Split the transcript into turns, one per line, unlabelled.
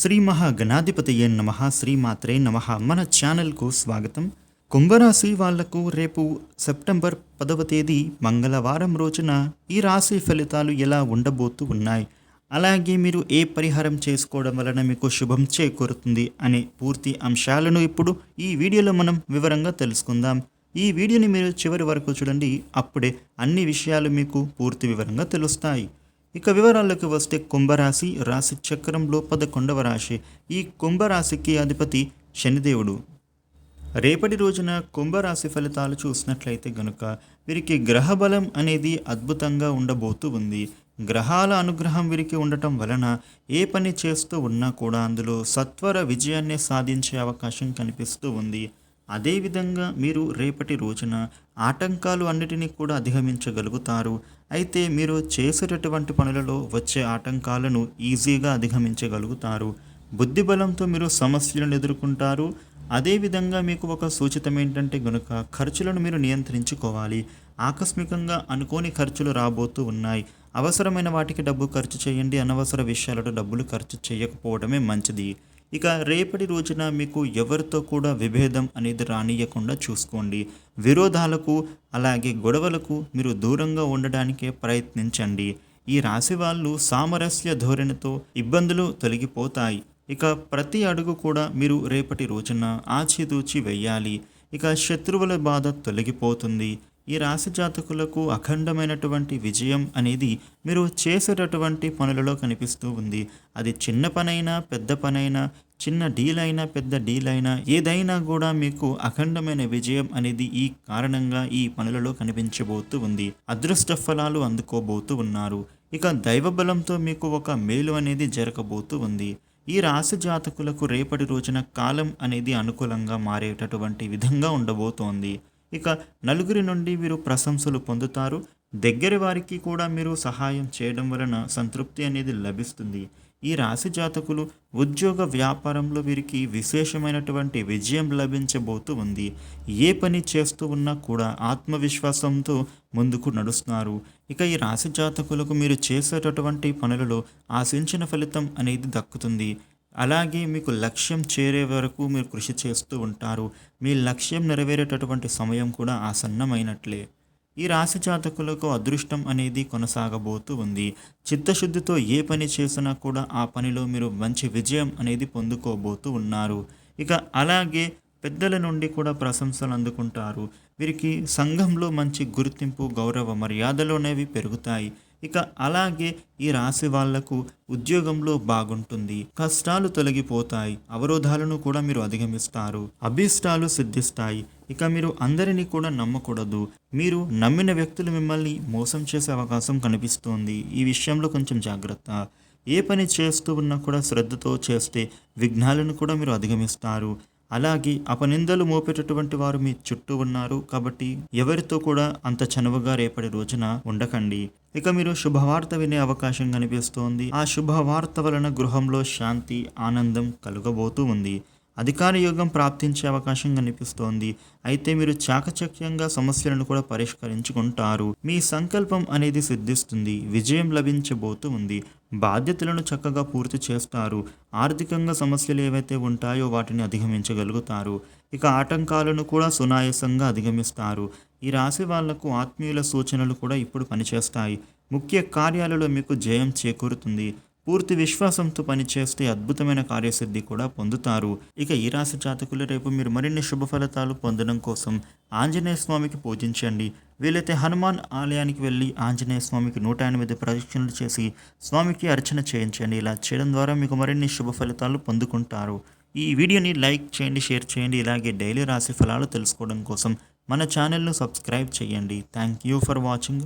శ్రీ మహాగణాధిపతయే నమ శ్రీమాత్రే నమ. మన ఛానల్కు స్వాగతం. కుంభరాశి వాళ్ళకు రేపు సెప్టెంబర్ పదవ తేదీ మంగళవారం రోజున ఈ రాశి ఫలితాలు ఎలా ఉండబోతూ ఉన్నాయి? అలాగే మీరు ఏ పరిహారం చేసుకోవడం వలన మీకు శుభం చేకూరుతుంది అనే పూర్తి అంశాలను ఇప్పుడు ఈ వీడియోలో మనం వివరంగా తెలుసుకుందాం. ఈ వీడియోని మీరు చివరి వరకు చూడండి. అప్పుడే అన్ని విషయాలు మీకు పూర్తి వివరంగా తెలుస్తాయి. ఇక వివరాల్లోకి వస్తే కుంభరాశి రాశి చక్రంలో పదకొండవ రాశి. ఈ కుంభరాశికి అధిపతి శనిదేవుడు. రేపటి రోజున కుంభరాశి ఫలితాలు చూసినట్లయితే గనుక వీరికి గ్రహ బలం అనేది అద్భుతంగా ఉండబోతూ ఉంది. గ్రహాల అనుగ్రహం వీరికి ఉండటం వలన ఏ పని చేస్తూ ఉన్నా కూడా అందులో సత్వర విజయాన్ని సాధించే అవకాశం కనిపిస్తూ ఉంది. అదేవిధంగా మీరు రేపటి రోజున ఆటంకాలు అన్నిటినీ కూడా అధిగమించగలుగుతారు. అయితే మీరు చేసేటటువంటి పనులలో వచ్చే ఆటంకాలను ఈజీగా అధిగమించగలుగుతారు. బుద్ధి బలంతో మీరు సమస్యలను ఎదుర్కొంటారు. అదేవిధంగా మీకు ఒక సూచితం ఏంటంటే గనుక ఖర్చులను మీరు నియంత్రించుకోవాలి. ఆకస్మికంగా అనుకోని ఖర్చులు రాబోతూ ఉన్నాయి. అవసరమైన వాటికి డబ్బు ఖర్చు చేయండి. అనవసర విషయాలలో డబ్బులు ఖర్చు చేయకపోవడమే మంచిది. ఇక రేపటి రోజున మీకు ఎవరితో కూడా విభేదం అనేది రానియకుండా చూసుకోండి. విరోధాలకు అలాగే గొడవలకు మీరు దూరంగా ఉండడానికే ప్రయత్నించండి. ఈ రాశి వాళ్ళు సామరస్య ధోరణితో ఇబ్బందులు తొలగిపోతాయి. ఇక ప్రతి అడుగు కూడా మీరు రేపటి రోజున ఆచితూచి వెయ్యాలి. ఇక శత్రువుల బాధ తొలగిపోతుంది. ఈ రాశి జాతకులకు అఖండమైనటువంటి విజయం అనేది మీరు చేసేటటువంటి పనులలో కనిపిస్తూ ఉంది. అది చిన్న పనైనా పెద్ద పనైనా చిన్న డీల్ అయినా పెద్ద డీల్ అయినా ఏదైనా కూడా మీకు అఖండమైన విజయం అనేది ఈ కారణంగా ఈ పనులలో కనిపించబోతూ ఉంది. అదృష్ట ఫలాలు అందుకోబోతూ ఉన్నారు. ఇక దైవ బలంతో మీకు ఒక మేలు అనేది జరగబోతూ ఉంది. ఈ రాశి జాతకులకు రేపటి రోజున కాలం అనేది అనుకూలంగా మారేటటువంటి విధంగా ఉండబోతోంది. ఇక నలుగురి నుండి వీరు ప్రశంసలు పొందుతారు. దగ్గరి వారికి కూడా మీరు సహాయం చేయడం వలన సంతృప్తి అనేది లభిస్తుంది. ఈ రాశి జాతకులు ఉద్యోగ వ్యాపారంలో వీరికి విశేషమైనటువంటి విజయం లభించబోతూ ఉంది. ఏ పని చేస్తూ ఉన్నా కూడా ఆత్మవిశ్వాసంతో ముందుకు నడుస్తున్నారు. ఇక ఈ రాశి జాతకులకు మీరు చేసేటటువంటి పనులలో ఆశించిన ఫలితం అనేది దక్కుతుంది. అలాగే మీకు లక్ష్యం చేరే వరకు మీరు కృషి చేస్తూ ఉంటారు. మీ లక్ష్యం నెరవేరేటటువంటి సమయం కూడా ఆసన్నమైనట్లే. ఈ రాశి జాతకులకు అదృష్టం అనేది కొనసాగబోతూ ఉంది. చిత్తశుద్ధితో ఏ పని చేసినా కూడా ఆ పనిలో మీరు మంచి విజయం అనేది పొందుకోబోతూ ఉన్నారు. ఇక అలాగే పెద్దల నుండి కూడా ప్రశంసలు అందుకుంటారు. వీరికి సంఘంలో మంచి గుర్తింపు గౌరవ మర్యాదలు అనేవి పెరుగుతాయి. ఇక అలాగే ఈ రాశి వాళ్ళకు ఉద్యోగంలో బాగుంటుంది. కష్టాలు తొలగిపోతాయి. అవరోధాలను కూడా మీరు అధిగమిస్తారు. అభీష్టాలు సిద్ధిస్తాయి. ఇక మీరు అందరినీ కూడా నమ్మకూడదు. మీరు నమ్మిన వ్యక్తులు మిమ్మల్ని మోసం చేసే అవకాశం కనిపిస్తోంది. ఈ విషయంలో కొంచెం జాగ్రత్త. ఏ పని చేస్తూ ఉన్నా కూడా శ్రద్ధతో చేస్తే విఘ్నాలను కూడా మీరు అధిగమిస్తారు. అలాగే అపనిందలు మోపేటటువంటి వారు మీ చుట్టూ ఉన్నారు కాబట్టి ఎవరితో కూడా అంత చనువుగా రేపటి రోజున ఉండకండి. ఇక మీరు శుభవార్త వినే అవకాశం కనిపిస్తోంది. ఆ శుభవార్త వలన గృహంలో శాంతి ఆనందం కలుగబోతూ ఉంది. అధికార యోగం ప్రాప్తించే అవకాశం కనిపిస్తోంది. అయితే మీరు చాకచక్యంగా సమస్యలను కూడా పరిష్కరించుకుంటారు. మీ సంకల్పం అనేది సిద్ధిస్తుంది. విజయం లభించబోతూ ఉంది. బాధ్యతలను చక్కగా పూర్తి చేస్తారు. ఆర్థికంగా సమస్యలు ఏవైతే ఉంటాయో వాటిని అధిగమించగలుగుతారు. ఇక ఆటంకాలను కూడా సునాయాసంగా అధిగమిస్తారు. ఈ రాశి వాళ్ళకు ఆత్మీయుల సూచనలు కూడా ఇప్పుడు పనిచేస్తాయి. ముఖ్య కార్యాలలో మీకు జయం చేకూరుతుంది. పూర్తి విశ్వాసంతో పనిచేస్తే అద్భుతమైన కార్యసిద్ధి కూడా పొందుతారు. ఇక ఈ రాశి జాతకులు రేపు మీరు మరిన్ని శుభ ఫలితాలు పొందడం కోసం ఆంజనేయ స్వామికి పూజించండి. వీలైతే హనుమాన్ ఆలయానికి వెళ్ళి ఆంజనేయ స్వామికి నూట ఎనిమిది ప్రదక్షిణలు చేసి స్వామికి అర్చన చేయించండి. ఇలా చేయడం ద్వారా మీకు మరిన్ని శుభ ఫలితాలు పొందుకుంటారు. ఈ వీడియోని లైక్ చేయండి షేర్ చేయండి. ఇలాగే డైలీ రాశి ఫలాలు తెలుసుకోవడం కోసం మన ఛానల్ను సబ్స్క్రైబ్ చేయండి. Thank you for watching.